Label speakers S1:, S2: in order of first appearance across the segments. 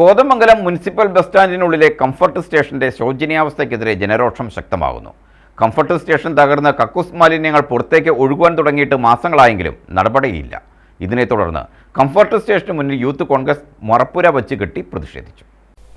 S1: Kothamangalam municipal bus സ്റ്റാൻഡിനുള്ളിലെ comfort സ്റ്റേഷന്റെ ശോചനീയാവസ്ഥയ്ക്കെതിരെ ജനരോഷം ശക്തമാകുന്നു. കംഫർട്ട് സ്റ്റേഷൻ തകർന്ന് കക്കൂസ് മാലിന്യങ്ങൾ പുറത്തേക്ക് ഒഴുകുവാൻ തുടങ്ങിയിട്ട് മാസങ്ങളായെങ്കിലും നടപടിയില്ല. ഇതിനെ തുടർന്ന് കംഫർട്ട് സ്റ്റേഷന് മുന്നിൽ യൂത്ത് കോൺഗ്രസ് മറപ്പുര വച്ച് കെട്ടി പ്രതിഷേധിച്ചു.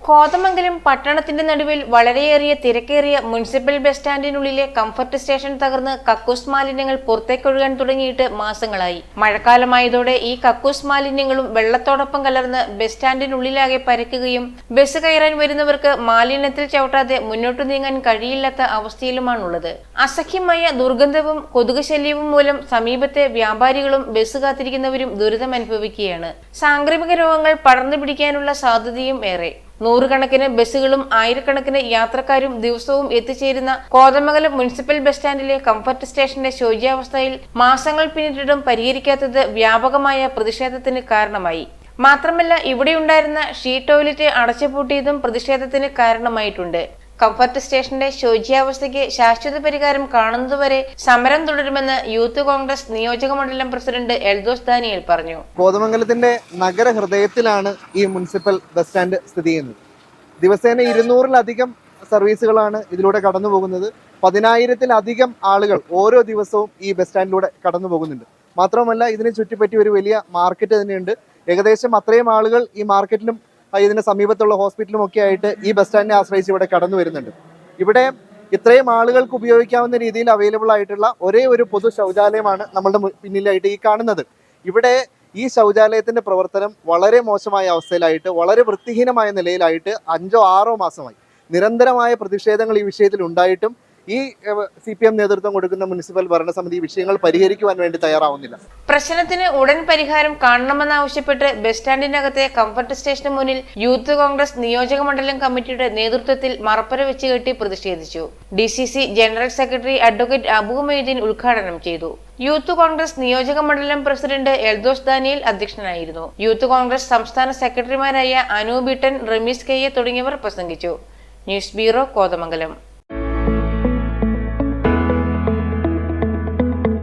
S2: കോതമംഗലം പട്ടണത്തിന്റെ നടുവിൽ വളരെയേറിയ തിരക്കേറിയ മുനിസിപ്പൽ ബസ് സ്റ്റാൻഡിനുള്ളിലെ കംഫർട്ട് സ്റ്റേഷൻ തകർന്ന് കക്കൂസ് മാലിന്യങ്ങൾ പുറത്തേക്കൊഴുകാൻ തുടങ്ങിയിട്ട് മാസങ്ങളായി. മഴക്കാലമായതോടെ ഈ കക്കൂസ് മാലിന്യങ്ങളും വെള്ളത്തോടൊപ്പം കലർന്ന് ബസ് സ്റ്റാൻഡിനുള്ളിലാകെ പരക്കുകയും ബസ് കയറാൻ വരുന്നവർക്ക് മാലിന്യത്തിൽ ചവിട്ടാതെ മുന്നോട്ടു നീങ്ങാൻ കഴിയില്ലാത്ത അവസ്ഥയിലുമാണുള്ളത്. അസഖ്യമായ ദുർഗന്ധവും കൊതുക് ശല്യവും മൂലം സമീപത്തെ വ്യാപാരികളും ബസ് കാത്തിരിക്കുന്നവരും ദുരിതം അനുഭവിക്കുകയാണ് സാംക്രമിക രോഗങ്ങൾ പടർന്നു പിടിക്കാനുള്ള സാധ്യതയും ഏറെ. നൂറുകണക്കിന് ബസ്സുകളും ആയിരക്കണക്കിന് യാത്രക്കാരും ദിവസവും എത്തിച്ചേരുന്ന കോതമംഗലം മുനിസിപ്പൽ ബസ് സ്റ്റാൻഡിലെ കംഫർട്ട് സ്റ്റേഷന്റെ ശോച്യാവസ്ഥയിൽ മാസങ്ങൾ പിന്നിട്ടിട്ടും പരിഹരിക്കാത്തത് വ്യാപകമായ പ്രതിഷേധത്തിന് കാരണമായി. മാത്രമല്ല ഇവിടെയുണ്ടായിരുന്ന ഷീ ടോയ്ലറ്റ് അടച്ചുപൂട്ടിയതും പ്രതിഷേധത്തിന് കാരണമായിട്ടുണ്ട്. കംഫർട്ട് സ്റ്റേഷന്റെ ശോച്യാവസ്ഥയ്ക്ക് ശാശ്വത പരിഹാരം കാണുന്നതുവരെ സമരം തുടരുമെന്ന് യൂത്ത് കോൺഗ്രസ് നിയോജക മണ്ഡലം പ്രസിഡന്റ് എൽദോസ് ദാനിയൽ പറഞ്ഞു.
S3: കോതമംഗലത്തിന്റെ നഗരഹൃദയത്തിലാണ് ഈ മുനിസിപ്പൽ ബസ് സ്റ്റാൻഡ് സ്ഥിതി ചെയ്യുന്നത്. ദിവസേന ഇരുന്നൂറിലധികം സർവീസുകളാണ് ഇതിലൂടെ കടന്നു പോകുന്നത് പതിനായിരത്തിലധികം ആളുകൾ ഓരോ ദിവസവും ഈ ബസ് സ്റ്റാൻഡിലൂടെ കടന്നു പോകുന്നുണ്ട് മാത്രമല്ല ഇതിനെ ചുറ്റിപ്പറ്റി ഒരു വലിയ മാർക്കറ്റ് തന്നെയുണ്ട്. ഏകദേശം അത്രയും ആളുകൾ ഈ മാർക്കറ്റിലും ഇതിന് സമീപത്തുള്ള ഹോസ്പിറ്റലും ഒക്കെ ആയിട്ട് ഈ ബസ് സ്റ്റാൻഡിനെ ആശ്രയിച്ച് ഇവിടെ കടന്നു വരുന്നുണ്ട്. ഇവിടെ ഇത്രയും ആളുകൾക്ക് ഉപയോഗിക്കാവുന്ന രീതിയിൽ അവൈലബിൾ ആയിട്ടുള്ള ഒരേ ഒരു പൊതു ശൗചാലയമാണ് നമ്മളുടെ പിന്നിലായിട്ട് ഈ കാണുന്നത്. ഇവിടെ ഈ ശൗചാലയത്തിന്റെ പ്രവർത്തനം വളരെ മോശമായ അവസ്ഥയിലായിട്ട് വളരെ വൃത്തിഹീനമായ നിലയിലായിട്ട് അഞ്ചോ ആറോ മാസമായി. നിരന്തരമായ പ്രതിഷേധങ്ങൾ ഈ വിഷയത്തിൽ ഉണ്ടായിട്ടും ഈ സി പി എം നേതൃത്വം കൊടുക്കുന്ന മുനിസിപ്പൽ ഭരണസമിതി വിഷയങ്ങൾ പരിഹരിക്കുവാൻ വേണ്ടി തയ്യാറാവുന്നില്ല.
S2: പ്രശ്നത്തിന് ഉടൻ പരിഹാരം കാണണമെന്നാവശ്യപ്പെട്ട് ബസ് സ്റ്റാൻഡിനകത്തെ കംഫർട്ട് സ്റ്റേഷന് മുന്നിൽ യൂത്ത് കോൺഗ്രസ് നിയോജക മണ്ഡലം കമ്മിറ്റിയുടെ നേതൃത്വത്തിൽ മറപ്പര വെച്ച് കെട്ടി പ്രതിഷേധിച്ചു. D general secretary advocate Abu Moideen ഉദ്ഘാടനം ചെയ്തു. യൂത്ത് കോൺഗ്രസ് നിയോജക മണ്ഡലം പ്രസിഡന്റ് എൽദോസ് ദാനിയൽ അധ്യക്ഷനായിരുന്നു. യൂത്ത് കോൺഗ്രസ് സംസ്ഥാന സെക്രട്ടറിമാരായ അനൂബിട്ടൻ റമീസ് കെ തുടങ്ങിയവർ പ്രസംഗിച്ചു. News bureau Kothamangalam.